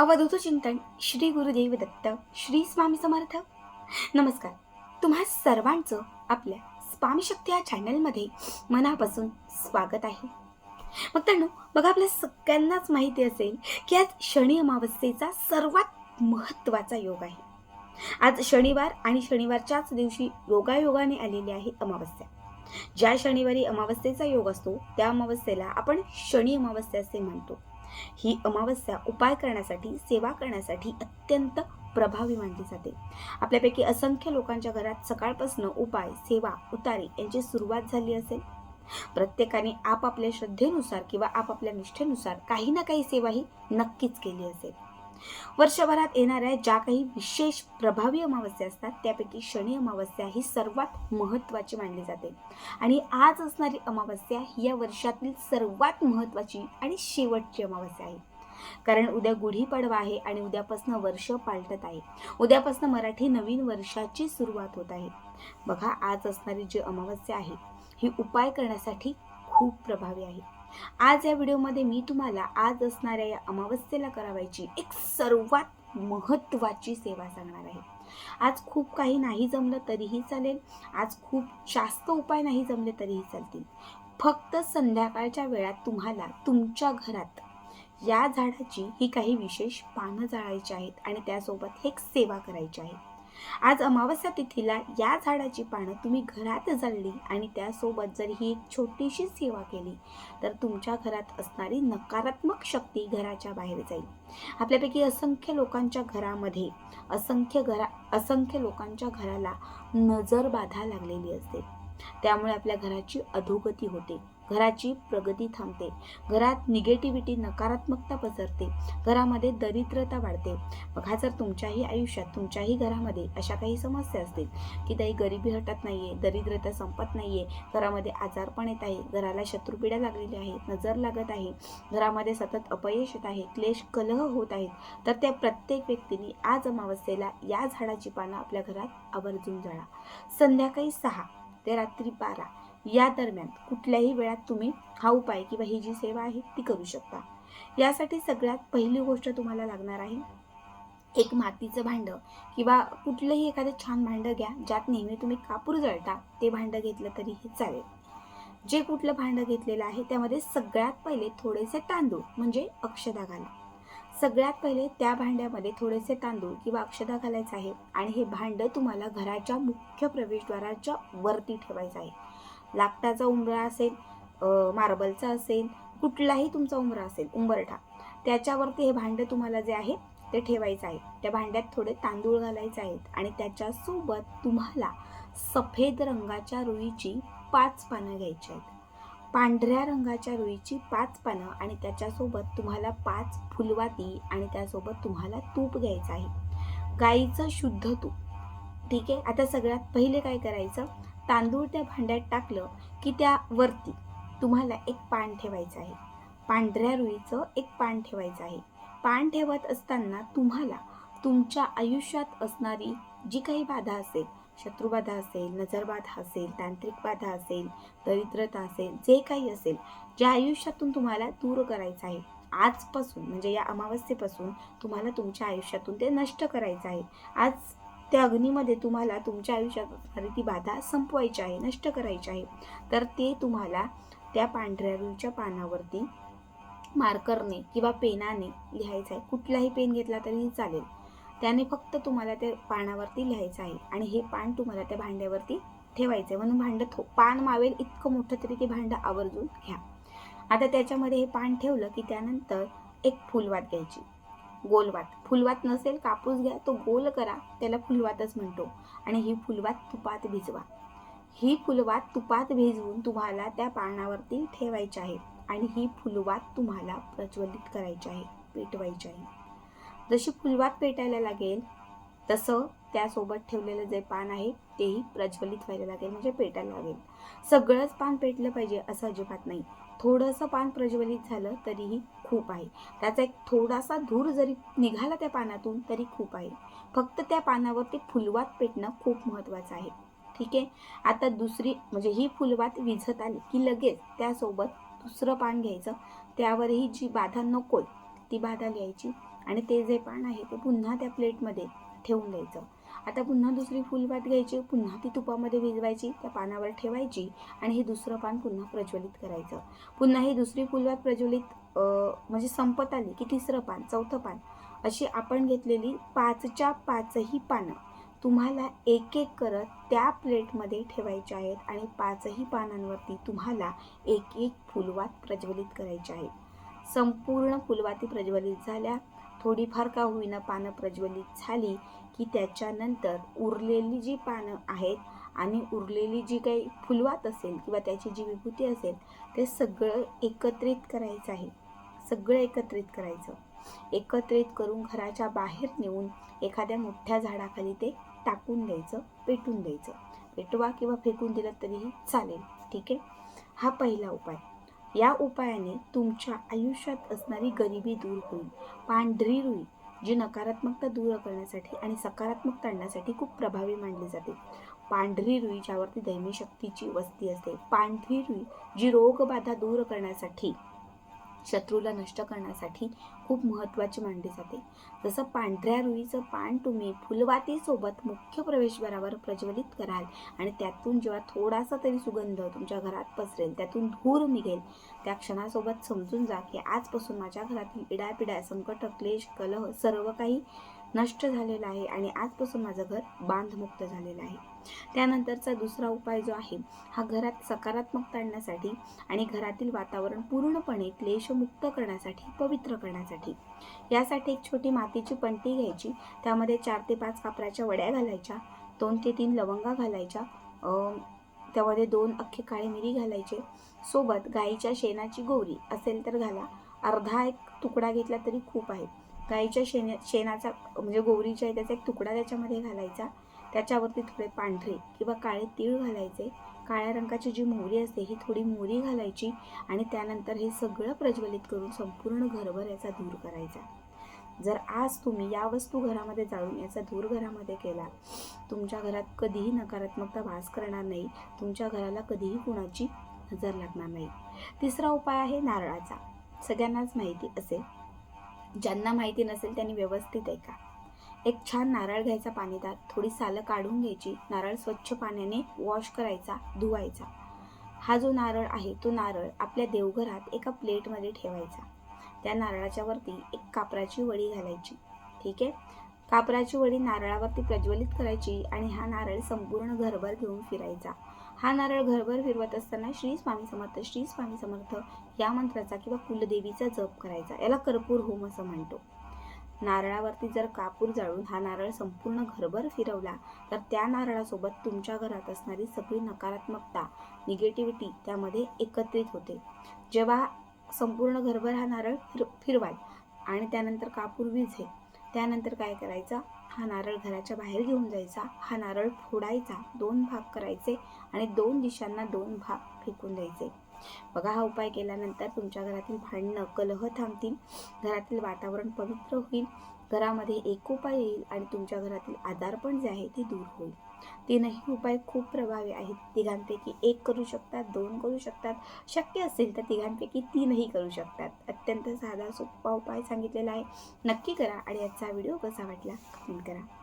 अवधूत चिंतन श्री गुरुदेव दत्त श्री स्वामी समर्थ. नमस्कार. तुम्हा सर्वांचं आपल्या स्वामी शक्ती या चॅनलमध्ये मनापासून स्वागत आहे. मग तर बघा आपल्या सगळ्यांनाच माहिती असेल की आज शनी अमावस्येचा सर्वात महत्त्वाचा योग आहे. आज शनिवार आणि शनिवारच्याच दिवशी योगायोगाने आलेली आहे अमावस्या. ज्या शनिवारी अमावस्येचा योग असतो त्या अमावस्येला आपण शनी अमावस्या असे म्हणतो. ही अमावस्या उपाय करण्यासाठी सेवा करण्यासाठी अत्यंत प्रभावी मानली जाते. आपल्यापैकी असंख्य लोकांच्या घरात सकाळपासून उपाय सेवा उतारी यांची सुरुवात झाली असेल. प्रत्येकाने आपापल्या श्रद्धेनुसार किंवा आपापल्या निष्ठेनुसार काही ना काही सेवा ही नक्कीच केली असेल. वर्षभरात येणाऱ्या ज्या काही विशेष प्रभावी अमावस्या असतात त्यापैकी शनी अमावस्या ही सर्वात महत्त्वाची मानली जाते. आणि आज असणारी अमावस्या ही या वर्षातील सर्वात महत्त्वाची आणि शेवटची अमावस्या आहे. कारण उद्या गुढीपाडवा आहे आणि उद्यापासून वर्ष पालटत आहे. उद्यापासून मराठी नवीन वर्षाची सुरुवात होत आहे. बघा आज असणारी जी अमावस्या आहे ही उपाय करण्यासाठी खूप प्रभावी आहे. आज या व्हिडिओमध्ये मी तुम्हाला आज असणाऱ्या या अमावस्येला करावायची एक सर्वात महत्त्वाची सेवा सांगणार आहे. आज खूप काही नाही जमलं तरीही चालेल. आज खूप जास्त उपाय नाही जमले तरीही चालतील. फक्त संध्याकाळच्या वेळात तुम्हाला तुमच्या घरात या झाडाची ही काही विशेष पानं जाळायची आहेत आणि त्यासोबत एक सेवा करायची आहे. आज अमावस्या तिथीला या झाडाची पानं तुम्ही घरात जाळली आणि त्यासोबत जर ही एक छोटीशी सेवा केली तर तुमच्या घरात असणारी नकारात्मक शक्ती घराच्या बाहेर जाईल. आपल्यापैकी असंख्य लोकांच्या घरामध्ये असंख्य घरा असंख्य लोकांच्या घराला नजर बाधा लागलेली असते. त्यामुळे आपल्या घराची अधोगती होते. घराची प्रगती थांबते. घरात निगेटिव्हिटी नकारात्मकता पसरते. घरामध्ये दरिद्रता वाढते. बघा जर तुमच्याही आयुष्यात तुमच्याही घरामध्ये अशा काही समस्या असतील की काही गरिबी हटत नाही आहे दरिद्रता संपत नाही आहे घरामध्ये आजारपण येत आहे घराला शत्रुपिढ्या लागलेल्या आहेत नजर लागत आहे घरामध्ये सतत अपयश येत आहे क्लेश कलह होत आहेत तर त्या प्रत्येक व्यक्तीने आज अमावस्येला या झाडाची पानं आपल्या घरात आवर्जून जाळा. संध्याकाळी सहा ते रात्री बारा या दरम्यान कुठल्याही वेळात तुम्ही हा उपाय किंवा ही जी सेवा आहे ती करू शकता. यासाठी सगळ्यात पहिली गोष्ट तुम्हाला लागणार आहे एक मातीचं भांडं किंवा कुठलंही एखादं छान भांडं घ्या ज्यात नेहमी तुम्ही कापूर जळता ते भांडं घेतलं तरीही चालेल. जे कुठलं भांडं घेतलेलं आहे त्यामध्ये सगळ्यात पहिले थोडेसे तांदूळ म्हणजे अक्षदा घाला. सगळ्यात पहिले त्या भांड्यामध्ये थोडेसे तांदूळ किंवा अक्षदा घालायचं आहे आणि हे भांडं तुम्हाला घराच्या मुख्य प्रवेशद्वाराच्या वरती ठेवायचं आहे. लाकडाचा उंबरा असेल मार्बलचा असेल कुठलाही तुमचा उंबरा असेल उंबरठा त्याच्यावरती हे भांडं तुम्हाला जे आहे ते ठेवायचं आहे. त्या भांड्यात थोडे तांदूळ घालायचे आहेत आणि त्याच्यासोबत तुम्हाला सफेद रंगाच्या रुईची पाच पानं घ्यायची आहेत. पांढऱ्या रंगाच्या रुईची पाच पानं आणि त्याच्यासोबत तुम्हाला पाच फुलवाती आणि त्यासोबत तुम्हाला तूप घ्यायचं आहे. गाईचं शुद्ध तूप. ठीक आहे? आता सगळ्यात पहिले काय करायचं? तांदूळ त्या भांड्यात टाकलं की त्यावरती तुम्हाला एक पान ठेवायचं आहे. पांढऱ्या रुईचं एक पान ठेवायचं आहे. पान ठेवत असताना तुम्हाला तुमच्या आयुष्यात असणारी जी काही बाधा असेल शत्रुबाधा असेल नजरबाधा असेल तांत्रिक बाधा असेल दरिद्रता असेल जे काही असेल ज्या आयुष्यातून तुम्हाला दूर करायचं आहे आजपासून म्हणजे या अमावस्येपासून तुम्हाला तुमच्या आयुष्यातून ते नष्ट करायचं आहे. आज त्या अग्नीमध्ये तुम्हाला तुमच्या आयुष्यात असणारी ती बाधा संपवायची आहे नष्ट करायची आहे. तर ते तुम्हाला त्या पांढऱ्या रुईच्या पानावरती मार्करने किंवा पेनाने लिहायचं आहे. कुठलाही पेन घेतला तरीही चालेल. त्याने फक्त तुम्हाला त्या पानावरती लिहायचं आहे आणि हे पान तुम्हाला त्या भांड्यावरती ठेवायचं आहे. म्हणून भांडं थो पान मावेल इतकं मोठं तरी ते भांडं आवर्जून घ्या. आता त्याच्यामध्ये हे पान ठेवलं की त्यानंतर एक फुलवात घ्यायची. गोलवात. फुलवात नसेल कापूस घ्या तो गोल करा त्याला फुलवातच म्हणतो. आणि ही फुलवात तुपात भिजवा. ही फुलवात तुपात भिजवून तुम्हाला त्या पानावरती ठेवायची आहे. आणि ही फुलवात तुम्हाला प्रज्वलित करायची आहे पेटवायची आहे. जशी फुलवात पेटायला लागेल तसं त्यासोबत ठेवलेलं जे पान आहे तेही प्रज्वलित व्हायला लागेल म्हणजे पेटायला लागेल. सगळंच पान पेटलं पाहिजे असं अजिबात नाही. थोडंसं पान प्रज्वलित झालं तरीही खूप आहे. त्याचा एक थोडासा धूर जरी निघाला त्या पानातून तरी खूप आहे. फक्त त्या पानावरती फुलवात पेटणं खूप महत्त्वाचं आहे. ठीक आहे? आता दुसरी म्हणजे ही फुलवात विझत आली की लगेच त्यासोबत दुसरं पान घ्यायचं. त्यावरही जी बाधा नको ती बाधा लिहायची आणि ते जे पान आहे ते पुन्हा त्या प्लेटमध्ये ठेवून द्यायचं. आता पुन्हा दुसरी फुलवात घ्यायची पुन्हा ती तुपामध्ये भिजवायची त्या पानावर ठेवायची आणि हे दुसरं पान पुन्हा प्रज्वलित करायचं. पुन्हा ही दुसरी फुलवात प्रज्वलित म्हणजे संपत आली की तिसरं पान चौथं पान अशी आपण घेतलेली पाचच्या पाचही पानं तुम्हाला एक एक करत त्या प्लेटमध्ये ठेवायचे आहेत आणि पाचही पानांवरती तुम्हाला एक एक फुलवात प्रज्वलित करायची आहे संपूर्ण फुलवाती प्रज्वलित झाल्या. थोडीफार का होईना पानं प्रज्वलित झाली की त्याच्यानंतर उरलेली जी पानं आहेत आणि उरलेली जी काही फुलवात असेल किंवा त्याची जी विभूती असेल ते सगळं एकत्रित करायचं आहे. सगळं एकत्रित करायचं. एकत्रित करून घराच्या बाहेर नेऊन एखाद्या मोठ्या झाडाखाली ते टाकून द्यायचं पेटून द्यायचं. पेटवा किंवा फेकून दिलं तरीही चालेल. ठीक आहे? हा पहिला उपाय. या उपायाने तुमच्या आयुष्यात असणारी गरिबी दूर होईल. पांढरी रुई जी नकारात्मकता दूर करण्यासाठी आणि सकारात्मकता आणण्यासाठी खूप प्रभावी मानली जाते. पांढरी रुई ज्यावरती दैवी शक्तीची वस्ती असते. पांढरी रुई जी रोगबाधा दूर करण्यासाठी शत्रूला नष्ट करण्यासाठी खूप महत्त्वाची मानली जाते. जसं पांढऱ्या रुईचं पान तुम्ही फुलवातीसोबत मुख्य प्रवेशद्वारावर प्रज्वलित कराल आणि त्यातून जेव्हा थोडासा तरी सुगंध तुमच्या घरात पसरेल त्यातून धूर निघेल. त्या क्षणासोबत समजून जा की आजपासून माझ्या घरातील इडापिडा संकट क्लेश कलह सर्व काही नष्ट झालेलं आहे आणि आजपासून माझं घर बांधमुक्त झालेलं आहे. त्यानंतरचा दुसरा उपाय जो आहे हा घरात सकारात्मकता आणण्यासाठी आणि घरातील वातावरण पूर्णपणे क्लेशमुक्त करण्यासाठी पवित्र करण्यासाठी. यासाठी एक छोटी मातीची पंटी घ्यायची त्यामध्ये चार ते पाच कापराच्या वड्या घालायच्या दोन ते तीन लवंगा घालायच्या त्यामध्ये दोन अख्खे काळे मिरी घालायचे. सोबत गाईच्या शेणाची गोरी असेल तर घाला. अर्धा एक तुकडा घेतला तरी खूप आहे. गाईच्या शेण शेणाचा म्हणजे गोवरीच्या आहे त्याचा एक तुकडा त्याच्यामध्ये घालायचा. त्याच्यावरती थोडे पांढरे किंवा काळे तीळ घालायचे. काळ्या रंगाची जी मोहरी असते ही थोडी मोहरी घालायची आणि त्यानंतर हे सगळं प्रज्वलित करून संपूर्ण घरभर याचा धूर करायचा. जर आज तुम्ही या वस्तू घरामध्ये जाळून याचा धूर घरामध्ये केला तुमच्या घरात कधीही नकारात्मकता वास करणार नाही तुमच्या घराला कधीही कुणाची नजर लागणार नाही. तिसरा उपाय आहे नारळाचा. सगळ्यांनाच माहिती असेल. ज्यांना माहिती नसेल त्यांनी व्यवस्थित ऐका. एक छान नारळ घ्यायचा पाणीदार थोडी सालं काढून घ्यायची नारळ स्वच्छ पाण्याने वॉश करायचा धुवायचा. हा जो नारळ आहे तो नारळ आपल्या देवघरात एका प्लेटमध्ये ठेवायचा. त्या नारळाच्या वरती एक कापराची वडी घालायची ठीक आहे? कापराची वडी नारळावरती प्रज्वलित करायची आणि हा नारळ संपूर्ण घरभर घेऊन फिरायचा. हा नारळ घरभर फिरवत असताना श्री स्वामी समर्थ श्री स्वामी समर्थ या मंत्राचा किंवा कुलदेवीचा जप करायचा. याला कर्पूर होम असं म्हणतो. नारळावरती जर कापूर जाळून हा नारळ संपूर्ण घरभर फिरवला तर त्या नारळासोबत तुमच्या घरात असणारी सगळी नकारात्मकता निगेटिव्हिटी त्यामध्ये एकत्रित होते. जेव्हा संपूर्ण घरभर हा नारळ फिर फिरवाल आणि त्यानंतर कापूर विझेल त्यानंतर काय करायचं? हा नारळ घराच्या बाहेर घेऊन जायचा. हा नारळ फोडायचा. दोन भाग करायचे आणि दोन दिशांना दोन भाग फेकून द्यायचे. बघा हा उपाय केल्यानंतर तुमच्या घरातील भांडणं कलह थांबतील. घरातील वातावरण पवित्र होईल. घरामध्ये एकोपा येईल आणि तुमच्या घरातील आजारपण जे आहे ते दूर होईल. तीनही उपाय खूप प्रभावी आहेत. तिघांपैकी एक करू शकतात दोन करू शकतात. शक्य असेल तर तिघांपैकी तीनही करू शकतात. अत्यंत साधा सोपा उपाय सांगितलेला आहे. नक्की करा आणि याचा व्हिडिओ कसा वाटला कमेंट करा.